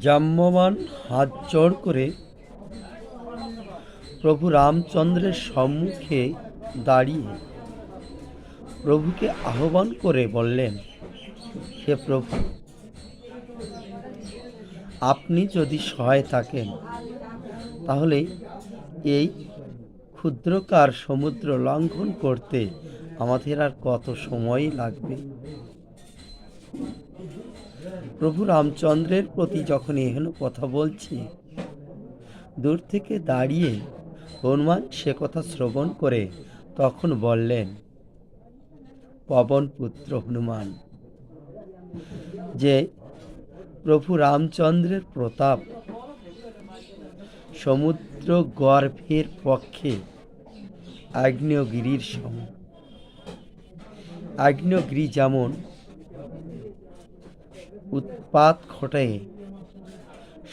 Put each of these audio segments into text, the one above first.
জাম্যবান হাত জোড় করে প্রভু রামচন্দ্রের সম্মুখে দাঁড়িয়ে প্রভুকে আহ্বান করে বললেন, হে প্রভু, আপনি যদি সহায় থাকেন, তাহলে এই ক্ষুদ্রকার সমুদ্র লঙ্ঘন করতে আমাদের আর কত সময় লাগবে? প্রভু রামচন্দ্রের প্রতি যখন এহেন কথা বলছি, দূর থেকে দাঁড়িয়ে হনুমান সে কথা শ্রবণ করে তখন বললেন পবন পুত্র হনুমান, যে প্রভু রামচন্দ্রের প্রতাপ সমুদ্র গর্ভের পক্ষে আগ্নেয়গিরির সম, আগ্নেয়গিরি যেমন উৎপাত ঘটায়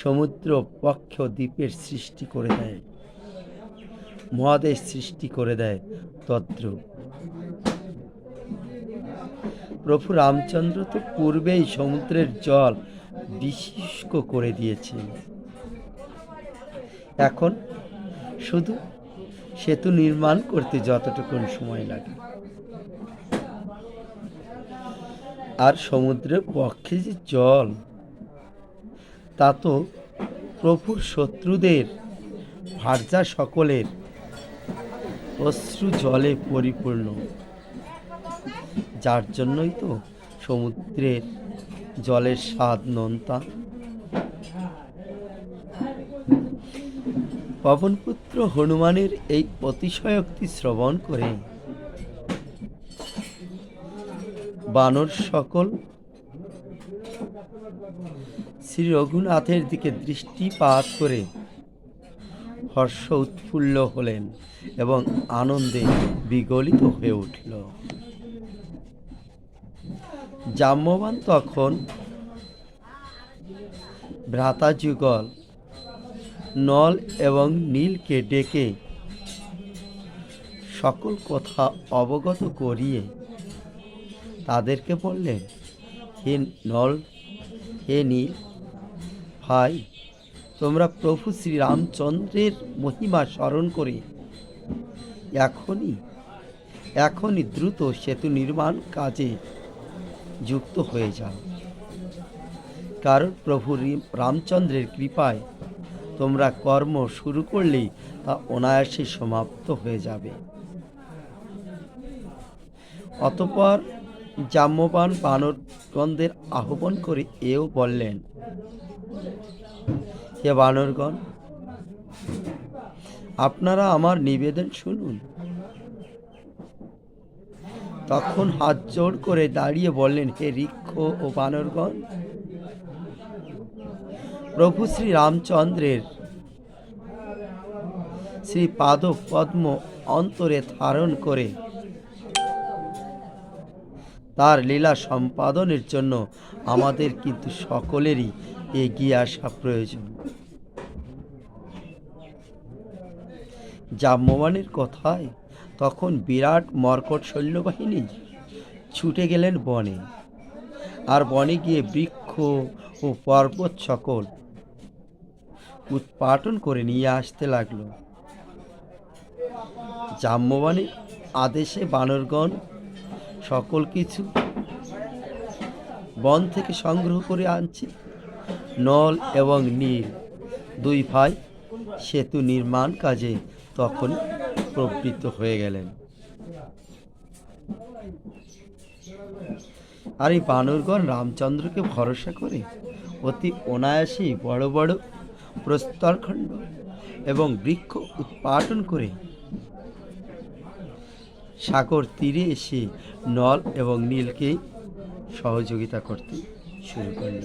সমুদ্র পক্ষ দ্বীপের সৃষ্টি করে দেয়, মহাদেশ সৃষ্টি করে দেয় তদ্রূপ। প্রভু রামচন্দ্র তো পূর্বেই সমুদ্রের জল বিশুষ্ক করে দিয়েছেন। এখন শুধু সেতু নির্মাণ করতে যতটুকুন সময় লাগে। আর সমুদ্রের পক্ষে যে জল তা তো প্রভুর শত্রুদের, ভার্যা সকলের অশ্রু জলে পরিপূর্ণ। যার জন্যই তো সমুদ্রের জলের স্বাদ নোনতা। পবনপুত্র হনুমানের এই অতিশয়োক্তি শ্রবণ করে বানর সকল শ্রী রঘুনাথের দিকে দৃষ্টিপাত করে হর্ষ উৎফুল্ল হলেন এবং আনন্দে বিগলিত হয়ে উঠল। জাম্যবান তখন ভ্রাতা যুগল নল এবং নীলকে ডেকে সকল কথা অবগত করিয়ে তাদেরকে বললেন, হে নল, হে নীল, ভাই, তোমরা প্রভু শ্রীরামচন্দ্রের মহিমা স্মরণ করে এখনই এখনই দ্রুত সেতু নির্মাণ কাজে যুক্ত হয়ে যাও। কারণ প্রভু রামচন্দ্রের কৃপায় তোমরা কর্ম শুরু করলেই তা অনায়াসে সমাপ্ত হয়ে যাবে। অতপর জাম্যবান বানরগণদের আহ্বান করে এও বললেন, হে বানরগণ, আপনারা আমার নিবেদন শুনুন। তখন হাত জোড় করে দাঁড়িয়ে বললেন, হে রিক্ষ ও বানরগণ, প্রভু শ্রী রামচন্দ্রের শ্রী পাদ পদ্ম অন্তরে ধারণ করে তার লীলা সম্পাদনের জন্য আমাদের কিন্তু সকলেরই এগিয়ে আসা প্রয়োজন। জাম্যমানের কথায় তখন বিরাট মর্কট সৈন্যবাহিনী ছুটে গেলেন বনে আর বনে গিয়ে বৃক্ষ ও পর্বত সকল উৎপাটন করে নিয়ে আসতে লাগল। জাম্যবানের আদেশে বানরগণ সকল কিছু বন থেকে সংগ্রহ করে আনছে। নল এবং নীল দুই ভাই সেতু নির্মাণ কাজে তখন প্রবৃত্ত হয়ে গেলেন। আর এই বানরগণ রামচন্দ্রকে ভরসা করে অতি অনায়াসেই বড় বড় প্রস্তরখণ্ড এবং বৃক্ষ উৎপাটন করে সাগর তীরে এসে নল এবং নীলকে সহযোগিতা করতে শুরু করল।